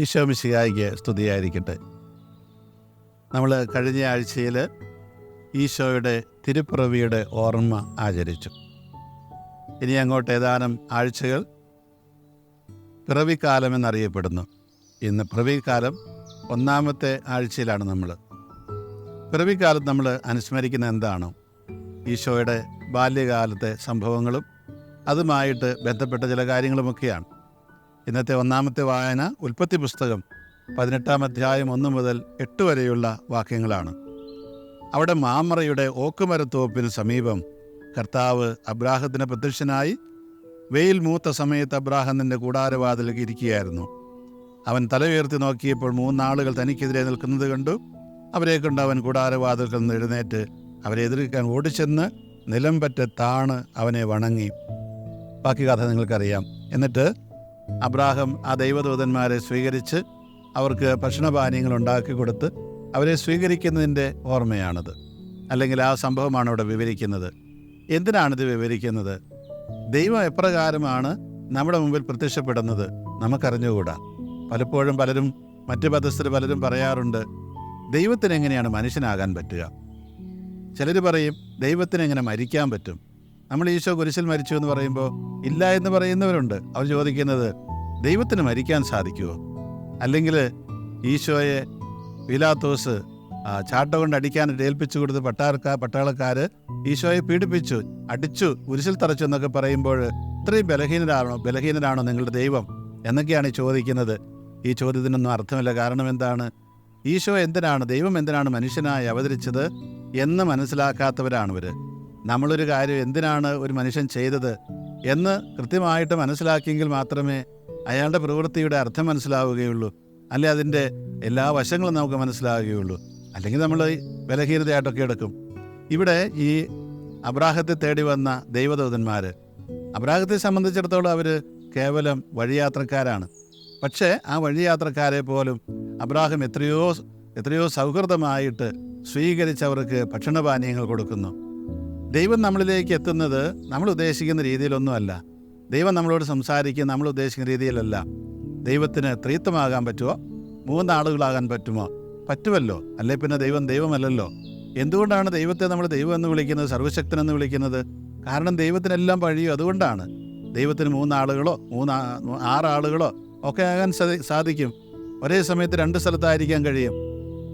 ഈശോ മിശിഹായിക്ക് സ്തുതിയായിരിക്കട്ടെ. നമ്മൾ കഴിഞ്ഞ ആഴ്ചയിൽ ഈശോയുടെ തിരുപ്പിറവിയുടെ ഓർമ്മ ആചരിച്ചു. ഇനി അങ്ങോട്ട് ഏതാനും ആഴ്ചകൾ പിറവിക്കാലം എന്നറിയപ്പെടുന്നു. ഇന്ന് പിറവിക്കാലം ഒന്നാമത്തെ ആഴ്ചയിലാണ് നമ്മൾ പിറവിക്കാലത്ത് നമ്മൾ അനുസ്മരിക്കുന്ന എന്താണോ? ഈശോയുടെ ബാല്യകാലത്തെ സംഭവങ്ങളും അതുമായിട്ട് ബന്ധപ്പെട്ട ചില കാര്യങ്ങളുമൊക്കെയാണ്. ഇന്നത്തെ ഒന്നാമത്തെ വായന ഉൽപ്പത്തി പുസ്തകം പതിനെട്ടാം അധ്യായം ഒന്ന് മുതൽ എട്ട് വരെയുള്ള വാക്യങ്ങളാണ്. അവിടെ മാമറയുടെ ഓക്കുമരത്തോപ്പിന് സമീപം കർത്താവ് അബ്രാഹത്തിന് പ്രത്യക്ഷനായി വെയിൽ മൂത്ത സമയത്ത് അബ്രാഹം തന്റെ കൂടാരവാതിലേക്ക് ഇരിക്കുകയായിരുന്നു. അവൻ തല ഉയർത്തി നോക്കിയപ്പോൾ മൂന്നാളുകൾ തനിക്കെതിരെ നിൽക്കുന്നത് കണ്ടു. അവരെ കൊണ്ട് അവൻ കൂടാരവാതിൽക്കൽ നിന്ന് എഴുന്നേറ്റ് അവരെ എതിർക്കാൻ ഓടിച്ചെന്ന് നിലം പറ്റ താണ് അവനെ വണങ്ങി. ബാക്കി കഥ നിങ്ങൾക്കറിയാം. എന്നിട്ട് അബ്രാഹം ആ ദൈവദൂതന്മാരെ സ്വീകരിച്ച് അവർക്ക് ഭക്ഷണപാനീയങ്ങൾ ഉണ്ടാക്കി കൊടുത്ത് അവരെ സ്വീകരിക്കുന്നതിന്റെ ഓർമ്മയാണത്. അല്ലെങ്കിൽ ആ സംഭവമാണ് ഇവിടെ വിവരിക്കുന്നത്. എന്തിനാണിത് വിവരിക്കുന്നത്? ദൈവം എപ്രകാരമാണ് നമ്മുടെ മുമ്പിൽ പ്രത്യക്ഷപ്പെടുന്നത് നമുക്കറിഞ്ഞുകൂടാ. പലപ്പോഴും പലരും മറ്റ് മതസ്ഥർ പലരും പറയാറുണ്ട് ദൈവത്തിന് എങ്ങനെയാണ് മനുഷ്യനാകാൻ പറ്റുക? ചിലർ പറയും ദൈവത്തിന് എങ്ങനെ മരിക്കാൻ പറ്റും? നമ്മൾ ഈശോ കുരിശിൽ മരിച്ചു എന്ന് പറയുമ്പോൾ ഇല്ല എന്ന് പറയുന്നവരുണ്ട്. അവർ ചോദിക്കുന്നത് ദൈവത്തിന് മരിക്കാൻ സാധിക്കുമോ അല്ലെങ്കിൽ ഈശോയെ വിലാത്തോസ് ചാട്ട കൊണ്ട് അടിക്കാനായിട്ട് ഏൽപ്പിച്ചു കൊടുത്ത് പട്ടാൾക്കാർ പട്ടാളക്കാർ ഈശോയെ പീഡിപ്പിച്ചു അടിച്ചു കുരിശിൽ തറച്ചു എന്നൊക്കെ പറയുമ്പോൾ ഇത്രയും ബലഹീനരാണോ ബലഹീനരാണോ നിങ്ങളുടെ ദൈവം? എന്നൊക്കെയാണ് ചോദിക്കുന്നത്. ഈ ചോദ്യത്തിനൊന്നും അർത്ഥമില്ല. കാരണം എന്താണ്? ഈശോ എന്തിനാണ് ദൈവം എന്തിനാണ് മനുഷ്യനായി അവതരിച്ചത് എന്ന് മനസ്സിലാക്കാത്തവരാണ് ഇവർ നമ്മളൊരു കാര്യം എന്തിനാണ് ഒരു മനുഷ്യൻ ചെയ്തത് എന്ന് കൃത്യമായിട്ട് മനസ്സിലാക്കിയെങ്കിൽ മാത്രമേ അയാളുടെ പ്രവൃത്തിയുടെ അർത്ഥം മനസ്സിലാവുകയുള്ളൂ. അല്ലെ അതിന്റെ എല്ലാ വശങ്ങളും നമുക്ക് മനസ്സിലാവുകയുള്ളൂ. അല്ലെങ്കിൽ നമ്മൾ ബലഹീനതയായിട്ടൊക്കെ എടുക്കും. ഇവിടെ ഈ അബ്രാഹത്തെ തേടി വന്ന ദൈവദൂതന്മാർ. അബ്രാഹത്തെ സംബന്ധിച്ചിടത്തോളം അവർ കേവലം വഴിയാത്രക്കാരാണ്. പക്ഷേ ആ വഴിയാത്രക്കാരെ പോലും അബ്രാഹം എത്രയോ എത്രയോ സൗഹൃദമായിട്ട് സ്വീകരിച്ചവർക്ക് ഭക്ഷണപാനീയങ്ങൾ കൊടുക്കുന്നു. ദൈവം നമ്മളിലേക്ക് എത്തുന്നത് നമ്മൾ ഉദ്ദേശിക്കുന്ന രീതിയിലൊന്നുമല്ല. ദൈവം നമ്മളോട് സംസാരിക്കുക നമ്മൾ ഉദ്ദേശിക്കുന്ന രീതിയിലല്ല. ദൈവത്തിന് ത്രീത്വമാകാൻ പറ്റുമോ? മൂന്നാളുകളാകാൻ പറ്റുമോ? പറ്റുമല്ലോ. അല്ലെ പിന്നെ ദൈവം ദൈവമല്ലല്ലോ. എന്തുകൊണ്ടാണ് ദൈവത്തെ നമ്മൾ ദൈവം എന്ന് വിളിക്കുന്നത് സർവശക്തൻ എന്ന് വിളിക്കുന്നത്? കാരണം ദൈവത്തിനെല്ലാം വഴിയും അതുകൊണ്ടാണ്. ദൈവത്തിന് മൂന്നാളുകളോ മൂന്ന് ആറാളുകളോ ഒക്കെ ആകാൻ സാധിക്കും. ഒരേ സമയത്ത് രണ്ട് സ്ഥലത്തായിരിക്കാൻ കഴിയും.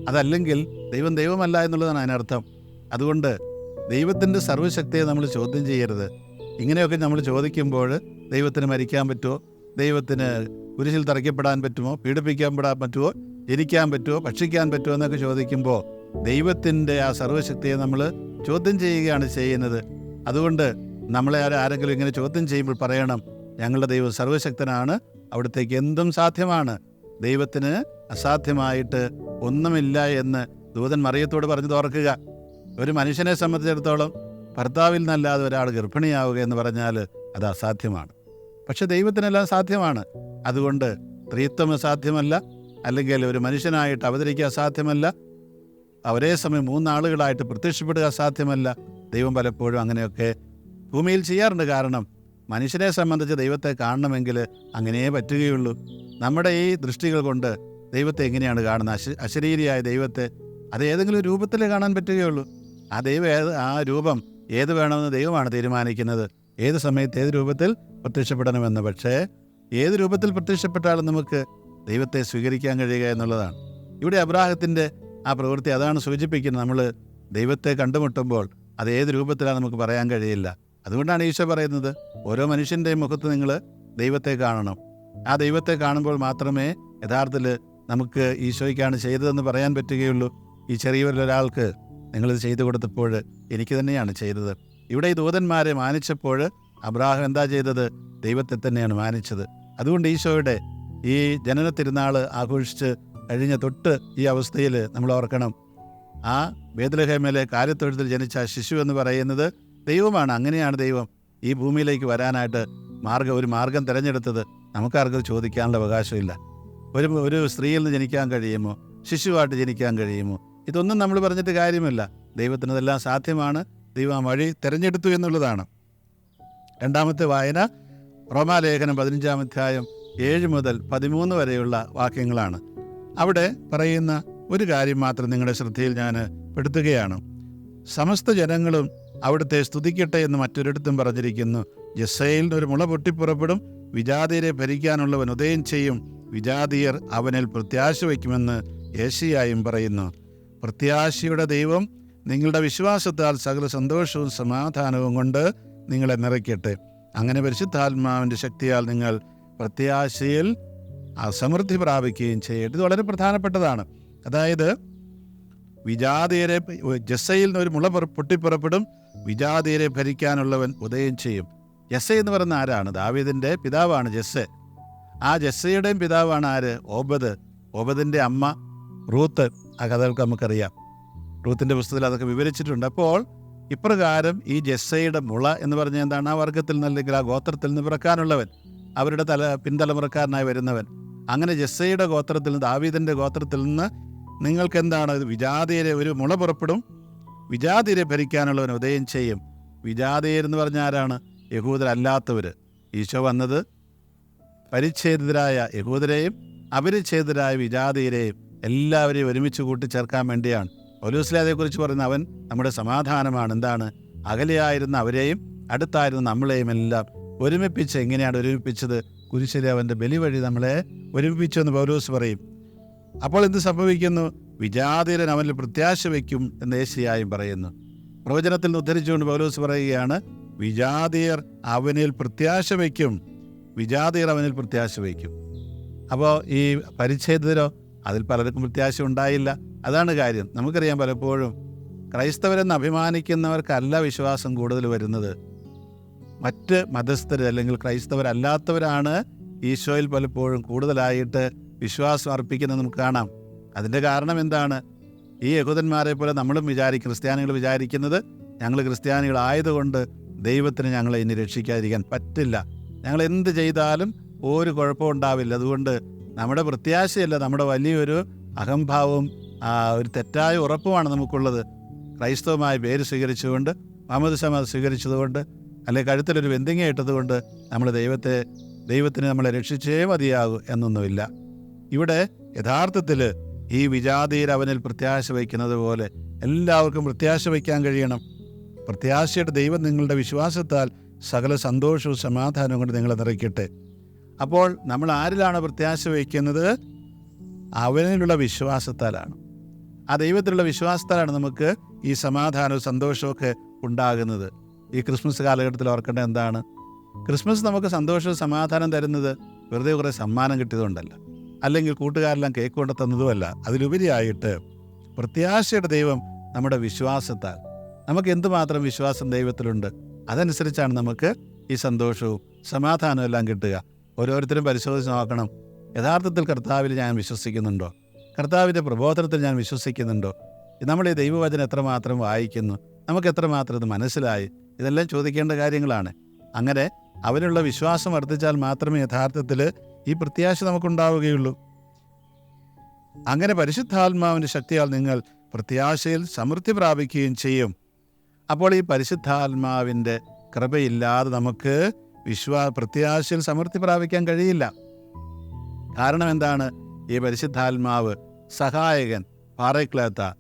അതല്ലെങ്കിൽ ദൈവം ദൈവമല്ല എന്നുള്ളതാണ് അതിനർത്ഥം. അതുകൊണ്ട് ദൈവത്തിന്റെ സർവശക്തിയെ നമ്മൾ ചോദ്യം ചെയ്യരുത്. ഇങ്ങനെയൊക്കെ നമ്മൾ ചോദിക്കുമ്പോൾ ദൈവത്തിന് മരിക്കാൻ പറ്റുമോ? ദൈവത്തിന് കുരിശിൽ തറയ്ക്കപ്പെടാൻ പറ്റുമോ? പീഡിപ്പിക്കാൻ പെടാൻ പറ്റുമോ? ജനിക്കാൻ പറ്റുമോ? ഭക്ഷിക്കാൻ പറ്റുമോ എന്നൊക്കെ ചോദിക്കുമ്പോൾ ദൈവത്തിന്റെ ആ സർവശക്തിയെ നമ്മൾ ചോദ്യം ചെയ്യുകയാണ് ചെയ്യുന്നത്. അതുകൊണ്ട് നമ്മളെ ആരെ- ആരെങ്കിലും ഇങ്ങനെ ചോദ്യം ചെയ്യുമ്പോൾ പറയണം ഞങ്ങളുടെ ദൈവം സർവശക്തനാണ് അവിടത്തേക്ക് എന്തും സാധ്യമാണ്. ദൈവത്തിന് അസാധ്യമായിട്ട് ഒന്നുമില്ല എന്ന് ദൂതൻ മറിയത്തോട് പറഞ്ഞു ഓർക്കുക ഒരു മനുഷ്യനെ സംബന്ധിച്ചിടത്തോളം ഭർത്താവിൽ നിന്നല്ലാതെ ഒരാൾ ഗർഭിണിയാവുക എന്ന് പറഞ്ഞാൽ അത് അസാധ്യമാണ്. പക്ഷെ ദൈവത്തിനെല്ലാം സാധ്യമാണ്. അതുകൊണ്ട് സ്ത്രീത്വം അസാധ്യമല്ല അല്ലെങ്കിൽ ഒരു മനുഷ്യനായിട്ട് അവതരിക്കുക അസാധ്യമല്ല അവരേ സമയം മൂന്നാളുകളായിട്ട് പ്രത്യക്ഷപ്പെടുക അസാധ്യമല്ല. ദൈവം പലപ്പോഴും അങ്ങനെയൊക്കെ ഭൂമിയിൽ ചെയ്യാറുണ്ട്. കാരണം മനുഷ്യനെ സംബന്ധിച്ച് ദൈവത്തെ കാണണമെങ്കിൽ അങ്ങനെയേ പറ്റുകയുള്ളൂ. നമ്മുടെ ഈ ദൃഷ്ടികൾ കൊണ്ട് ദൈവത്തെ എങ്ങനെയാണ് കാണുന്നത്? അശ അശരീരിയായ ദൈവത്തെ അത് ഏതെങ്കിലും രൂപത്തിൽ കാണാൻ പറ്റുകയുള്ളൂ. ആ ദൈവം ഏത് ആ രൂപം ഏത് വേണമെന്ന് ദൈവമാണ് തീരുമാനിക്കുന്നത്? ഏത് സമയത്ത് ഏത് രൂപത്തിൽ പ്രത്യക്ഷപ്പെടണമെന്ന്? പക്ഷേ ഏത് രൂപത്തിൽ പ്രത്യക്ഷപ്പെട്ടാലും നമുക്ക് ദൈവത്തെ സ്വീകരിക്കാൻ കഴിയുക എന്നുള്ളതാണ്. ഇവിടെ അബ്രാഹത്തിന്റെ ആ പ്രവൃത്തി അതാണ് സൂചിപ്പിക്കുന്നത്. നമ്മൾ ദൈവത്തെ കണ്ടുമുട്ടുമ്പോൾ അത് ഏത് രൂപത്തിലാണ് നമുക്ക് പറയാൻ കഴിയില്ല. അതുകൊണ്ടാണ് ഈശോ പറയുന്നത് ഓരോ മനുഷ്യന്റെയും മുഖത്ത് നിങ്ങൾ ദൈവത്തെ കാണണം. ആ ദൈവത്തെ കാണുമ്പോൾ മാത്രമേ യഥാർത്ഥത്തിൽ നമുക്ക് ഈശോയ്ക്കാണ് ചെയ്തതെന്ന് പറയാൻ പറ്റുകയുള്ളൂ. ഈ ചെറിയൊരാൾക്ക് നിങ്ങളിത് ചെയ്തു കൊടുത്തപ്പോൾ എനിക്ക് തന്നെയാണ് ചെയ്തത്. ഇവിടെ ഈ ദൂതന്മാരെ മാനിച്ചപ്പോൾ അബ്രാഹം എന്താ ചെയ്തത്? ദൈവത്തെ തന്നെയാണ് മാനിച്ചത്. അതുകൊണ്ട് ഈശോയുടെ ഈ ജനന തിരുനാൾ ആഘോഷിച്ച് കഴിഞ്ഞ തൊട്ട് ഈ അവസ്ഥയിൽ നമ്മൾ ഓർക്കണം. ആ വേദലഹേമയിലെ കാര്യത്തൊഴുത്തിൽ ജനിച്ച ശിശു എന്ന് പറയുന്നത് ദൈവമാണ്. അങ്ങനെയാണ് ദൈവം ഈ ഭൂമിയിലേക്ക് വരാനായിട്ട് മാർഗം ഒരു മാർഗം തിരഞ്ഞെടുത്തത്. നമുക്കാർക്കും ചോദിക്കാനുള്ള അവകാശമില്ല. ഒരു ഒരു സ്ത്രീയിൽ നിന്ന് ജനിക്കാൻ കഴിയുമോ? ശിശുവായിട്ട് ജനിക്കാൻ കഴിയുമോ? ഇതൊന്നും നമ്മൾ പറഞ്ഞിട്ട് കാര്യമില്ല. ദൈവത്തിന് ഇതെല്ലാം സാധ്യമാണ്. ദൈവം ആ വഴി തിരഞ്ഞെടുത്തു എന്നുള്ളതാണ്. രണ്ടാമത്തെ വായന റോമാലേഖനം പതിനഞ്ചാം അധ്യായം ഏഴ് മുതൽ പതിമൂന്ന് വരെയുള്ള വാക്യങ്ങളാണ്. അവിടെ പറയുന്ന ഒരു കാര്യം മാത്രം നിങ്ങളുടെ ശ്രദ്ധയിൽ ഞാൻ പെടുത്തുകയാണ്. സമസ്ത ജനങ്ങളും അവിടുത്തെ സ്തുതിക്കട്ടെ എന്ന് മറ്റൊരിടത്തും പറഞ്ഞിരിക്കുന്നു. ജസയിൽ ഒരു മുള പൊട്ടിപ്പുറപ്പെടും. വിജാതിയരെ ഭരിക്കാനുള്ളവൻ ഉദയം ചെയ്യും. വിജാതിയർ അവനിൽ പ്രത്യാശ വയ്ക്കുമെന്ന് ഏഷ്യായും പറയുന്നു. പ്രത്യാശയുടെ ദൈവം നിങ്ങളുടെ വിശ്വാസത്താൽ സകല സന്തോഷവും സമാധാനവും കൊണ്ട് നിങ്ങളെ നിറയ്ക്കട്ടെ. അങ്ങനെ പരിശുദ്ധാത്മാവിന്റെ ശക്തിയാൽ നിങ്ങൾ പ്രത്യാശയിൽ അസമൃദ്ധി സമൃദ്ധി പ്രാപിക്കുകയും ചെയ്യട്ടെ. ഇത് വളരെ പ്രധാനപ്പെട്ടതാണ്. അതായത് വിജാതീയരെ ജസ്സയിൽ നിന്ന് ഒരു മുള പുറ- പൊട്ടിപ്പുറപ്പെടും വിജാതീയരെ ഭരിക്കാനുള്ളവൻ ഉദയം ചെയ്യും. ജസ്സ എന്ന് പറയുന്ന ആരാണ്? ദാവീദിന്റെ പിതാവാണ് ജസ്സെ. ആ ജസ്സയുടെയും പിതാവാണ് ആര്? ഓബദ്. ഓബദിന്റെ അമ്മ റൂത്ത്. ആ കഥകൾക്ക് നമുക്കറിയാം. റൂത്തിന്റെ പുസ്തകത്തിൽ അതൊക്കെ വിവരിച്ചിട്ടുണ്ട്. അപ്പോൾ ഇപ്രകാരം ഈ ജെസ്സയുടെ മുള എന്ന് പറഞ്ഞാൽ എന്താണ്? ആ വർഗത്തിൽ നിന്ന് അല്ലെങ്കിൽ ആ ഗോത്രത്തിൽ നിന്ന് പിറക്കാനുള്ളവൻ അവരുടെ തല പിന്തലമുറക്കാരനായി വരുന്നവൻ. അങ്ങനെ ജെസ്സയുടെ ഗോത്രത്തിൽ നിന്ന് ദാവീദിന്റെ ഗോത്രത്തിൽ നിന്ന് നിങ്ങൾക്ക് എന്താണ് വിജാതിയരെ ഒരു മുള പുറപ്പെടും. വിജാതീരെ ഭരിക്കാനുള്ളവൻ ഉദയം ചെയ്യും. വിജാതീയരെന്ന് പറഞ്ഞ ആരാണ്? യഹൂദരല്ലാത്തവർ ഈശോ വന്നത് പരിച്ഛേദിതരായ യഹൂദരെയും അപരിച്ഛേദിതരായ വിജാതിയരെയും. എല്ലാവരെയും ഒരുമിച്ച് കൂട്ടിച്ചേർക്കാൻ വേണ്ടിയാണ്. അതേക്കുറിച്ച് പറയുന്ന അവൻ നമ്മുടെ സമാധാനമാണ്. എന്താണ്? അകലെയായിരുന്ന അവരെയും അടുത്തായിരുന്ന നമ്മളെയും എല്ലാം ഒരുമിപ്പിച്ച് എങ്ങനെയാണ് ഒരുമിപ്പിച്ചത്? കുരിശിലെ അവന്റെ ബലി വഴി നമ്മളെ ഒരുമിപ്പിച്ചു എന്ന് പൗലൂസ് പറയും. അപ്പോൾ എന്ത് സംഭവിക്കുന്നു? വിജാതീരൻ അവനിൽ പ്രത്യാശ വയ്ക്കും എന്ന് ഏശയായും പറയുന്നു. പ്രവചനത്തിൽ നിന്ന് ഉദ്ധരിച്ചുകൊണ്ട് പൗലൂസ് പറയുകയാണ് വിജാതീയർ അവനിൽ പ്രത്യാശ വയ്ക്കും. വിജാതീയർ അവനിൽ പ്രത്യാശ വയ്ക്കും. അപ്പോൾ ഈ പരിച്ഛേദിതരോ അതിൽ പലർക്കും പ്രത്യാശ ഉണ്ടായില്ല. അതാണ് കാര്യം. നമുക്കറിയാം പലപ്പോഴും ക്രൈസ്തവരെന്ന് അഭിമാനിക്കുന്നവർക്കല്ല വിശ്വാസം കൂടുതൽ വരുന്നത്. മറ്റ് മതസ്ഥർ അല്ലെങ്കിൽ ക്രൈസ്തവരല്ലാത്തവരാണ് ഈശോയിൽ പലപ്പോഴും കൂടുതലായിട്ട് വിശ്വാസം അർപ്പിക്കുന്നത് നമുക്ക് കാണാം. അതിന്റെ കാരണം എന്താണ്? ഈ യഹൂദന്മാരെ പോലെ നമ്മളും വിചാരി ക്രിസ്ത്യാനികൾ വിചാരിക്കുന്നത് ഞങ്ങൾ ക്രിസ്ത്യാനികളായതുകൊണ്ട് ദൈവത്തിന് ഞങ്ങളെ ഇനി രക്ഷിക്കാതിരിക്കാൻ പറ്റില്ല. ഞങ്ങൾ എന്ത് ചെയ്താലും ഒരു കുഴപ്പമുണ്ടാവില്ല അതുകൊണ്ട് നമ്മുടെ പ്രത്യാശയല്ല നമ്മുടെ വലിയൊരു അഹംഭാവവും ഒരു തെറ്റായ ഉറപ്പുമാണ് നമുക്കുള്ളത്. ക്രൈസ്തവമായ പേര് സ്വീകരിച്ചുകൊണ്ട് മുഹമ്മദ് സമാദ് സ്വീകരിച്ചതുകൊണ്ട് അല്ലെങ്കിൽ കഴുത്തിലൊരു വെന്തിങ്ങ ഇട്ടതുകൊണ്ട് നമ്മൾ ദൈവത്തെ ദൈവത്തിന് നമ്മളെ രക്ഷിച്ചേ മതിയാകൂ എന്നൊന്നുമില്ല. ഇവിടെ യഥാർത്ഥത്തിൽ ഈ വിജാതിയിൽ അവനിൽ പ്രത്യാശ വയ്ക്കുന്നത് പോലെ എല്ലാവർക്കും പ്രത്യാശ വയ്ക്കാൻ കഴിയണം. പ്രത്യാശയുടെ ദൈവം നിങ്ങളുടെ വിശ്വാസത്താൽ സകല സന്തോഷവും സമാധാനവും കൊണ്ട് നിങ്ങളെ നിറയ്ക്കട്ടെ. അപ്പോൾ നമ്മൾ ആരിലാണ് പ്രത്യാശ വയ്ക്കുന്നത്? അവനിലുള്ള വിശ്വാസത്താലാണ്. ആ ദൈവത്തിലുള്ള വിശ്വാസത്താലാണ് നമുക്ക് ഈ സമാധാനവും സന്തോഷമൊക്കെ ഉണ്ടാകുന്നത്. ഈ ക്രിസ്മസ് കാലഘട്ടത്തിൽ ഓർക്കേണ്ട എന്താണ്? ക്രിസ്മസ് നമുക്ക് സന്തോഷവും സമാധാനം തരുന്നത് വെറുതെ കുറേ സമ്മാനം കിട്ടിയതുകൊണ്ടല്ല. അല്ലെങ്കിൽ കൂട്ടുകാരെല്ലാം കേക്ക് കൊണ്ട് തന്നതുമല്ല. അതിലുപരിയായിട്ട് പ്രത്യാശയുടെ ദൈവം നമ്മുടെ വിശ്വാസത്താൽ നമുക്ക് എന്തുമാത്രം വിശ്വാസം ദൈവത്തിലുണ്ട് അതനുസരിച്ചാണ് നമുക്ക് ഈ സന്തോഷവും സമാധാനവും എല്ലാം കിട്ടുക. ഓരോരുത്തരും പരിശോധിച്ച് നോക്കണം. യഥാർത്ഥത്തിൽ കർത്താവിൽ ഞാൻ വിശ്വസിക്കുന്നുണ്ടോ? കർത്താവിന്റെ പ്രബോധനത്തിൽ ഞാൻ വിശ്വസിക്കുന്നുണ്ടോ? നമ്മൾ ഈ ദൈവവചനം എത്രമാത്രം വായിക്കുന്നു? നമുക്ക് എത്രമാത്രം ഇത് മനസ്സിലായി? ഇതെല്ലാം ചോദിക്കേണ്ട കാര്യങ്ങളാണ്. അങ്ങനെ അവനുള്ള വിശ്വാസം വർദ്ധിച്ചാൽ മാത്രമേ യഥാർത്ഥത്തിൽ ഈ പ്രത്യാശ നമുക്കുണ്ടാവുകയുള്ളൂ. അങ്ങനെ പരിശുദ്ധാത്മാവിന്റെ ശക്തിയാൽ നിങ്ങൾ പ്രത്യാശയിൽ സമൃദ്ധി പ്രാപിക്കുകയും ചെയ്യും. അപ്പോൾ ഈ പരിശുദ്ധാത്മാവിന്റെ കൃപയില്ലാതെ നമുക്ക് വിശ്വാ പ്രത്യാശയിൽ സമൃദ്ധി പ്രാപിക്കാൻ കഴിയില്ല. കാരണം എന്താണ്? ഈ പരിശുദ്ധാത്മാവ് സഹായകൻ. പാറയ്ക്ലേത്ത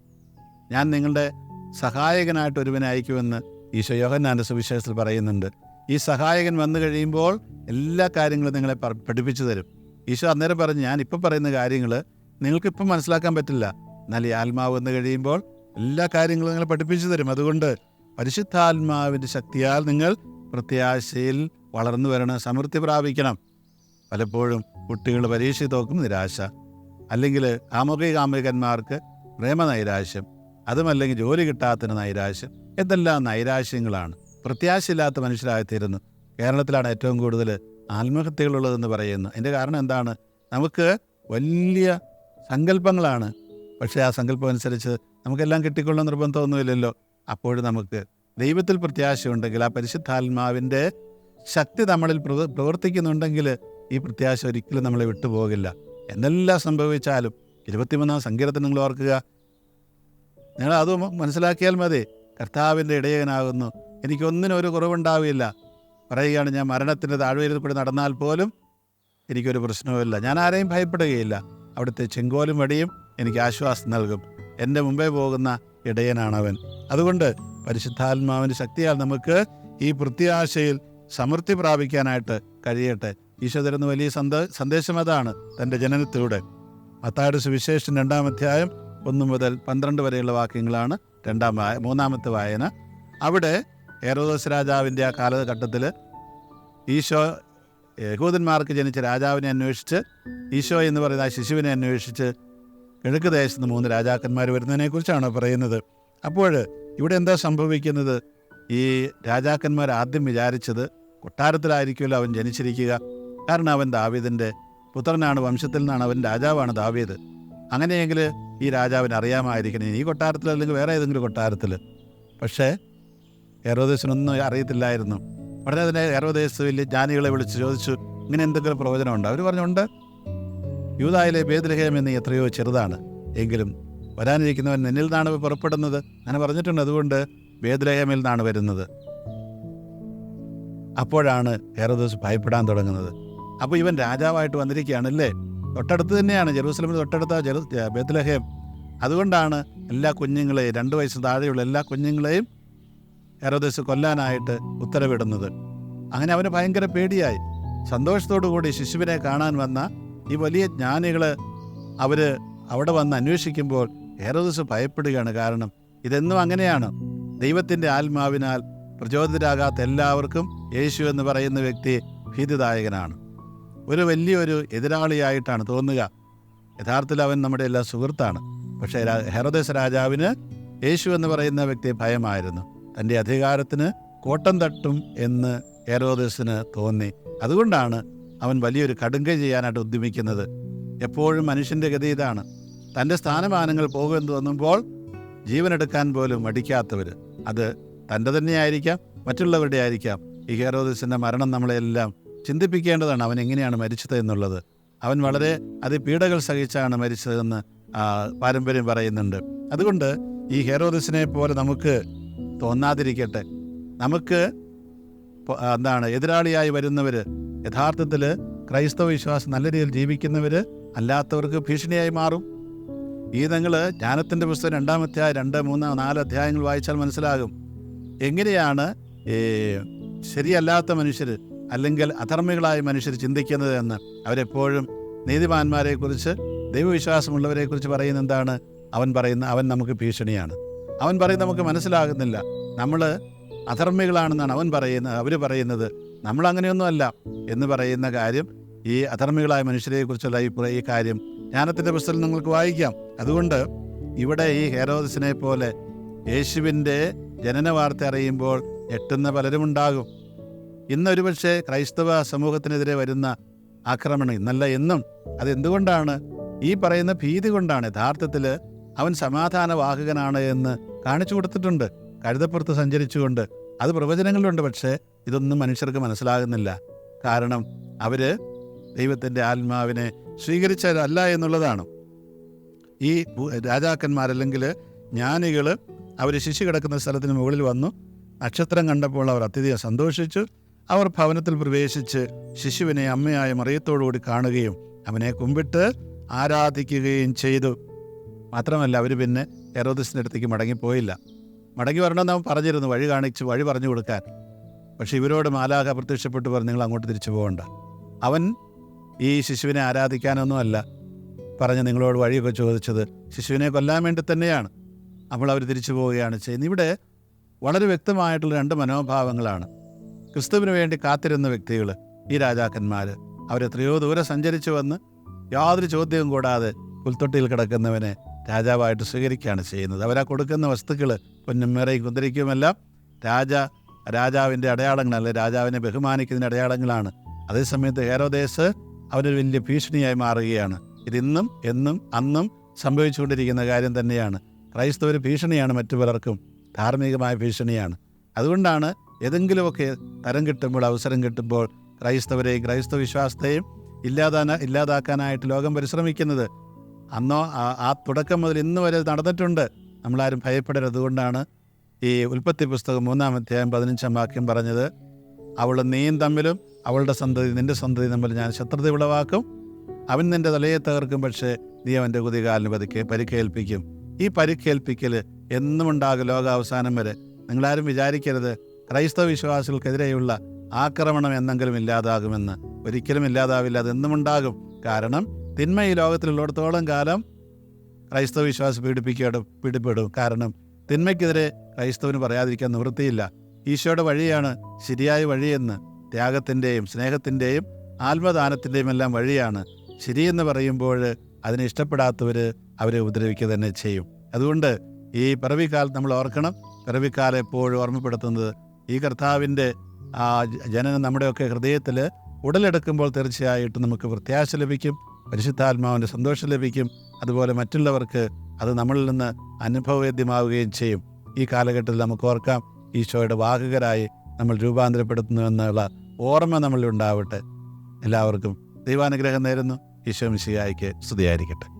ഞാൻ നിങ്ങളുടെ സഹായകനായിട്ട് ഒരുവനെ അയക്കുമെന്ന് ഈശോ യോഹന്നാന്റെ സുവിശേഷത്തിൽ പറയുന്നുണ്ട്. ഈ സഹായകൻ വന്നു കഴിയുമ്പോൾ എല്ലാ കാര്യങ്ങളും നിങ്ങളെ പഠിപ്പിച്ചു തരും. ഈശോ അന്നേരം പറഞ്ഞു ഞാൻ ഇപ്പം പറയുന്ന കാര്യങ്ങൾ നിങ്ങൾക്കിപ്പം മനസ്സിലാക്കാൻ പറ്റില്ല. എന്നാൽ ഈ ആത്മാവ് വന്നു കഴിയുമ്പോൾ എല്ലാ കാര്യങ്ങളും നിങ്ങളെ പഠിപ്പിച്ചു തരും. അതുകൊണ്ട് പരിശുദ്ധാത്മാവിന്റെ ശക്തിയാൽ നിങ്ങൾ പ്രത്യാശയിൽ വളർന്നു വരണം സമൃദ്ധി പ്രാപിക്കണം. പലപ്പോഴും കുട്ടികൾ പരീക്ഷ തോക്കും നിരാശ. അല്ലെങ്കിൽ കാമുകികാമുകന്മാർക്ക് പ്രേമനൈരാശ്യം അതുമല്ലെങ്കിൽ ജോലി കിട്ടാത്തതിന് നൈരാശ്യം എന്തെല്ലാം നൈരാശ്യങ്ങളാണ്. പ്രത്യാശയില്ലാത്ത മനുഷ്യരായിത്തീരുന്നു. കേരളത്തിലാണ് ഏറ്റവും കൂടുതൽ ആത്മഹത്യകളുള്ളതെന്ന് പറയുന്നു. അതിന്റെ കാരണം എന്താണ്? നമുക്ക് വലിയ സങ്കല്പങ്ങളാണ്. പക്ഷേ ആ സങ്കല്പം അനുസരിച്ച് നമുക്കെല്ലാം കിട്ടിക്കൊള്ളുന്ന നിർബന്ധമൊന്നുമില്ലല്ലോ. അപ്പോഴും നമുക്ക് ദൈവത്തിൽ പ്രത്യാശയുണ്ടെങ്കിൽ ആ പരിശുദ്ധാത്മാവിന്റെ ശക്തി നമ്മളിൽ പ്രവ- പ്രവർത്തിക്കുന്നുണ്ടെങ്കിൽ ഈ പ്രത്യാശ ഒരിക്കലും നമ്മളെ വിട്ടുപോകില്ല. എന്തെല്ലാം സംഭവിച്ചാലും ഇരുപത്തിമൂന്നാം സങ്കീർത്തനം നിങ്ങൾ ഓർക്കുക. നിങ്ങൾ അത് മനസ്സിലാക്കിയാൽ മതി. കർത്താവിന്റെ ഇടയകനാകുന്നു. എനിക്കൊന്നിനും ഒരു കുറവുണ്ടാവില്ല. പറയുകയാണ് ഞാൻ മരണത്തിന്റെ താഴ്വരയിൽ കൂടി നടന്നാൽ പോലും എനിക്കൊരു പ്രശ്നവുമില്ല. ഞാൻ ആരെയും ഭയപ്പെടുകയില്ല. അവിടുത്തെ ചെങ്കോലും വടിയും എനിക്ക് ആശ്വാസം നൽകും. എന്റെ മുമ്പേ പോകുന്ന ഇടയനാണവൻ. അതുകൊണ്ട് പരിശുദ്ധാത്മാവിന്റെ ശക്തിയാൽ നമുക്ക് ഈ പ്രത്യാശയിൽ സമൃദ്ധി പ്രാപിക്കാനായിട്ട് കഴിയട്ടെ. ഈശോ തരുന്ന വലിയ സന്ദ സന്ദേശം അതാണ് തന്റെ ജനനത്തിലൂടെ. മത്തായുടെ സുവിശേഷം രണ്ടാം അധ്യായം ഒന്ന് മുതൽ പന്ത്രണ്ട് വരെയുള്ള വാക്യങ്ങളാണ് രണ്ടാം വായ മൂന്നാമത്തെ വായന. അവിടെ ഏറോദോസ് രാജാവിന്റെ ആ കാലഘട്ടത്തിൽ ഈശോ യഹൂദന്മാർക്ക് ജനിച്ച രാജാവിനെ അന്വേഷിച്ച് ഈശോ എന്ന് പറയുന്ന ആ ശിശുവിനെ അന്വേഷിച്ച് കിഴക്ക് ദേശത്ത് മൂന്ന് രാജാക്കന്മാർ വരുന്നതിനെക്കുറിച്ചാണ് പറയുന്നത്. അപ്പോൾ ഇവിടെ എന്താ സംഭവിക്കുന്നത്? ഈ രാജാക്കന്മാർ ആദ്യം വിചാരിച്ചത് കൊട്ടാരത്തിലായിരിക്കുമല്ലോ അവൻ ജനിച്ചിരിക്കുക. കാരണം അവൻ ദാവീദിന്റെ പുത്രനാണ് വംശത്തിൽ നിന്നാണ് അവൻ രാജാവാണ് ദാവീദ്. അങ്ങനെയെങ്കിൽ ഈ രാജാവിന് അറിയാമായിരിക്കണം. ഈ കൊട്ടാരത്തിൽ അല്ലെങ്കിൽ വേറെ ഏതെങ്കിലും കൊട്ടാരത്തിൽ. പക്ഷേ ഏറോദേശനൊന്നും അറിയത്തില്ലായിരുന്നു. ഉടനെ തന്നെ ഏറോദേശ വലിയ ജ്ഞാനികളെ വിളിച്ച് ചോദിച്ചു ഇങ്ങനെ എന്തെങ്കിലും പ്രവചനമുണ്ട്? അവർ പറഞ്ഞുണ്ട് യൂതായിലെ ബേദ്രഹേം എന്ന് എത്രയോ ചെറുതാണ്. എങ്കിലും വരാനിരിക്കുന്നവൻ നിന്നിൽ നിന്നാണ് പുറപ്പെടുന്നത്. അങ്ങനെ പറഞ്ഞിട്ടുണ്ട്. അതുകൊണ്ട് ബേദ്ലഹേമിൽ നിന്നാണ് വരുന്നത്. അപ്പോഴാണ് ഹെറദോസ് ഭയപ്പെടാൻ തുടങ്ങുന്നത്. അപ്പോൾ ഇവൻ രാജാവായിട്ട് വന്നിരിക്കുകയാണല്ലേ? തൊട്ടടുത്ത് തന്നെയാണ് ജെറൂസലമിന് തൊട്ടടുത്ത ജെറു ബേദ്ലഹേം അതുകൊണ്ടാണ് എല്ലാ കുഞ്ഞുങ്ങളെയും രണ്ട് വയസ്സ് താഴെയുള്ള എല്ലാ കുഞ്ഞുങ്ങളെയും ഹെറോദസ് കൊല്ലാനായിട്ട് ഉത്തരവിടുന്നത്. അങ്ങനെ അവന് ഭയങ്കര പേടിയായി. സന്തോഷത്തോടു കൂടി ശിശുവിനെ കാണാൻ വന്ന ഈ വലിയ ജ്ഞാനികൾ അവർ അവിടെ വന്ന് അന്വേഷിക്കുമ്പോൾ ഹെറോദസ് ഭയപ്പെടുകയാണ് കാരണം ഇതെന്നും അങ്ങനെയാണ്. ദൈവത്തിന്റെ ആത്മാവിനാൽ പ്രചോദിതരാകാത്ത എല്ലാവർക്കും യേശു എന്ന് പറയുന്ന വ്യക്തി ഭീതിദായകനാണ്. ഒരു വലിയൊരു എതിരാളിയായിട്ടാണ് തോന്നുക. യഥാർത്ഥത്തിൽ അവൻ നമ്മുടെ എല്ലാ സുഹൃത്താണ്. പക്ഷേ ഹെറോദേശ രാജാവിന് യേശു എന്ന് പറയുന്ന വ്യക്തി ഭയമായിരുന്നു. തന്റെ അധികാരത്തിന് കോട്ടം തട്ടും എന്ന് ഹെറോദേശിന് തോന്നി. അതുകൊണ്ടാണ് അവൻ വലിയൊരു കടുങ്കൈ ചെയ്യാനായിട്ട് ഉദ്യമിക്കുന്നത്. എപ്പോഴും മനുഷ്യന്റെ ഗതി ഇതാണ്. തന്റെ സ്ഥാനമാനങ്ങൾ പോകുമെന്ന് തോന്നുമ്പോൾ ജീവനെടുക്കാൻ പോലും മടിക്കാത്തവർ അത് തന്റെ തന്നെയായിരിക്കാം മറ്റുള്ളവരുടെ ആയിരിക്കാം. ഈ ഹേറോദസിന്റെ മരണം നമ്മളെല്ലാം ചിന്തിപ്പിക്കേണ്ടതാണ് അവൻ എങ്ങനെയാണ് മരിച്ചത് എന്നുള്ളത്. അവൻ വളരെ അതിപീഡകൾ സഹിച്ചാണ് മരിച്ചതെന്ന് പാരമ്പര്യം പറയുന്നുണ്ട്. അതുകൊണ്ട് ഈ ഹെറോദസിനെ പോലെ നമുക്ക് തോന്നാതിരിക്കട്ടെ. നമുക്ക് എന്താണ് എതിരാളിയായി വരുന്നവർ യഥാർത്ഥത്തിൽ ക്രൈസ്തവ വിശ്വാസം നല്ല രീതിയിൽ ജീവിക്കുന്നവർ അല്ലാത്തവർക്ക് ഭീഷണിയായി മാറും. ഈ നിങ്ങൾ ജ്ഞാനത്തിന്റെ പുസ്തകം രണ്ടാമത്തെ രണ്ട് മൂന്ന് നാല് അധ്യായങ്ങൾ വായിച്ചാൽ മനസ്സിലാകും. എങ്ങനെയാണ് ഈ ശരിയല്ലാത്ത മനുഷ്യർ അല്ലെങ്കിൽ അധർമ്മികളായ മനുഷ്യർ ചിന്തിക്കുന്നത് എന്ന് അവരെപ്പോഴും നീതിമാന്മാരെക്കുറിച്ച് ദൈവവിശ്വാസമുള്ളവരെക്കുറിച്ച് പറയുന്ന എന്താണ്? അവൻ പറയുന്ന അവൻ നമുക്ക് ഭീഷണിയാണ്. അവൻ പറയുന്നത് നമുക്ക് മനസ്സിലാകുന്നില്ല. നമ്മൾ അധർമ്മികളാണെന്നാണ് അവൻ പറയുന്നത് അവർ പറയുന്നത് നമ്മളങ്ങനെയൊന്നുമല്ല എന്ന് പറയുന്ന കാര്യം ഈ അധർമ്മികളായ മനുഷ്യരെക്കുറിച്ചുള്ള ഈ കാര്യം ജ്ഞാനത്തിന്റെ പുസ്തകം നിങ്ങൾക്ക് വായിക്കാം. അതുകൊണ്ട് ഇവിടെ ഈ ഹെറോദസിനെ പോലെ യേശുവിന്റെ ജനന വാർത്ത അറിയുമ്പോൾ എട്ടുന്ന പലരുമുണ്ടാകും ഇന്നൊരു പക്ഷേ ക്രൈസ്തവ സമൂഹത്തിനെതിരെ വരുന്ന ആക്രമണം ഇന്നല്ല എന്നും അതെന്തുകൊണ്ടാണ്? ഈ പറയുന്ന ഭീതി കൊണ്ടാണ്. യഥാർത്ഥത്തിൽ അവൻ സമാധാന വാഹകനാണ് എന്ന് കാണിച്ചു കൊടുത്തിട്ടുണ്ട്. കഴുതപ്പുറത്ത് സഞ്ചരിച്ചുകൊണ്ട്. അത് പ്രവചനങ്ങളിലുണ്ട് പക്ഷേ ഇതൊന്നും മനുഷ്യർക്ക് മനസ്സിലാകുന്നില്ല. കാരണം അവർ ദൈവത്തിന്റെ ആത്മാവിനെ സ്വീകരിച്ചതല്ല എന്നുള്ളതാണ്. ഈ രാജാക്കന്മാരല്ലെങ്കിൽ ജ്ഞാനികൾ അവർ ശിശു കിടക്കുന്ന സ്ഥലത്തിന് മുകളിൽ വന്നു. നക്ഷത്രം കണ്ടപ്പോൾ അവർ അത്യധികം സന്തോഷിച്ചു. അവർ ഭവനത്തിൽ പ്രവേശിച്ച് ശിശുവിനെ അമ്മയായ മറിയത്തോടുകൂടി കാണുകയും അവനെ കുമ്പിട്ട് ആരാധിക്കുകയും ചെയ്തു. മാത്രമല്ല അവർ പിന്നെ ഹെറോദസിന്റെ അടുത്തേക്ക് മടങ്ങിപ്പോയില്ല. മടങ്ങി വരണമെന്ന് അവൻ പറഞ്ഞിരുന്നു വഴി കാണിച്ച് വഴി പറഞ്ഞു കൊടുക്കാൻ. പക്ഷേ ഇവരോട് മാലാഖ പ്രത്യക്ഷപ്പെട്ട് പറഞ്ഞു നിങ്ങൾ അങ്ങോട്ട് തിരിച്ചു പോകണ്ട. അവൻ ഈ ശിശുവിനെ ആരാധിക്കാനൊന്നുമല്ല. പറഞ്ഞ് നിങ്ങളോട് വഴിയൊക്കെ ചോദിച്ചത് ശിശുവിനെ കൊല്ലാൻ വേണ്ടി തന്നെയാണ്. അപ്പോൾ അവർ തിരിച്ചു പോവുകയാണ് ചെയ്യുന്നത്. ഇവിടെ വളരെ വ്യക്തമായിട്ടുള്ള രണ്ട് മനോഭാവങ്ങളാണ്. ക്രിസ്തുവിന് വേണ്ടി കാത്തിരുന്ന വ്യക്തികൾ ഈ രാജാക്കന്മാർ അവരെത്രയോ ദൂരെ സഞ്ചരിച്ചു വന്ന് യാതൊരു ചോദ്യവും കൂടാതെ പുൽത്തൊട്ടിയിൽ കിടക്കുന്നവനെ രാജാവായിട്ട് സ്വീകരിക്കുകയാണ് ചെയ്യുന്നത്. അവരാ കൊടുക്കുന്ന വസ്തുക്കൾ പൊന്നും മേറയും കുന്തിരിക്കുമെല്ലാം രാജ രാജാവിന്റെ അടയാളങ്ങളല്ല രാജാവിനെ ബഹുമാനിക്കുന്നതിന്റെ അടയാളങ്ങളാണ്. അതേസമയത്ത് ഹേരോദേശ് അവനൊരു വലിയ ഭീഷണിയായി മാറുകയാണ്. ഇതിന്നും എന്നും അന്നും സംഭവിച്ചുകൊണ്ടിരിക്കുന്ന കാര്യം തന്നെയാണ്. ക്രൈസ്തവർ ഭീഷണിയാണ് മറ്റു പലർക്കും ധാർമ്മികമായ ഭീഷണിയാണ്. അതുകൊണ്ടാണ് ഏതെങ്കിലുമൊക്കെ തരം കിട്ടുമ്പോൾ അവസരം കിട്ടുമ്പോൾ ക്രൈസ്തവരെയും ക്രൈസ്തവ വിശ്വാസത്തെയും ഇല്ലാതാന ഇല്ലാതാക്കാനായിട്ട് ലോകം പരിശ്രമിക്കുന്നത്. അന്നോ ആ തുടക്കം മുതൽ ഇന്ന് വരെ നടന്നിട്ടുണ്ട്. നമ്മളാരും ഭയപ്പെടരുത്. അതുകൊണ്ടാണ് ഈ ഉൽപ്പത്തി പുസ്തകം മൂന്നാം അധ്യായം പതിനഞ്ചാം വാക്യം പറഞ്ഞത്. അവളും നീയും തമ്മിലും അവളുടെ സന്തതി നിന്റെ സന്തതി തമ്മിൽ ഞാൻ ശത്രുത വിളവാക്കും. അവൻ നിന്റെ തലയെ തകർക്കും പക്ഷേ നീ അവന്റെ കുതികാലിന് പതുക്കെ പരിക്കേൽപ്പിക്കും. ഈ പരിക്കേൽപ്പിക്കൽ എന്നും ഉണ്ടാകും ലോകാവസാനം വരെ. നിങ്ങളാരും വിചാരിക്കരുത്. ക്രൈസ്തവ വിശ്വാസികൾക്കെതിരെയുള്ള ആക്രമണം എന്നെങ്കിലും ഇല്ലാതാകുമെന്ന്. ഒരിക്കലും ഇല്ലാതാവില്ല അതെന്നും ഉണ്ടാകും. കാരണം തിന്മ ഈ ലോകത്തിലുള്ളിടത്തോളം കാലം ക്രൈസ്തവ വിശ്വാസം പീഡിപ്പിക്കപ്പെടും പീഡിപ്പെടും കാരണം തിന്മയ്ക്കെതിരെ ക്രൈസ്തവന് പറയാതിരിക്കാൻ നിവൃത്തിയില്ല. ഈശോയുടെ വഴിയാണ് ശരിയായ വഴിയെന്ന് ത്യാഗത്തിന്റെയും സ്നേഹത്തിന്റെയും ആത്മദാനത്തിന്റെയും എല്ലാം വഴിയാണ് ശരിയെന്ന് പറയുമ്പോൾ അതിനെ ഇഷ്ടപ്പെടാത്തവർ അവരെ ഉപദ്രവിക്കുക തന്നെ ചെയ്യും. അതുകൊണ്ട് ഈ പിറവിക്കാലത്ത് നമ്മൾ ഓർക്കണം. പിറവിക്കാലം എപ്പോഴും ഓർമ്മപ്പെടുത്തുന്നത് ഈ കർത്താവിന്റെ ആ ജനനം നമ്മുടെയൊക്കെ ഹൃദയത്തിൽ ഉടലെടുക്കുമ്പോൾ തീർച്ചയായിട്ടും നമുക്ക് പ്രത്യാശ ലഭിക്കും. പരിശുദ്ധാത്മാവിന്റെ സന്തോഷം ലഭിക്കും. അതുപോലെ മറ്റുള്ളവർക്ക് അത് നമ്മളിൽ നിന്ന് അനുഭവവേദ്യമാവുകയും ചെയ്യും. ഈ കാലഘട്ടത്തിൽ നമുക്ക് ഓർക്കാം. ഈശോയുടെ വാഹകരായി നമ്മൾ രൂപാന്തരപ്പെടുത്തുന്നു എന്നുള്ള ഓർമ്മ നമ്മളിൽ ഉണ്ടാവട്ടെ. എല്ലാവർക്കും ദൈവാനുഗ്രഹം നേരുന്നു. ഈശോ മിശിഹായിക്ക് സ്തുതിയായിരിക്കട്ടെ.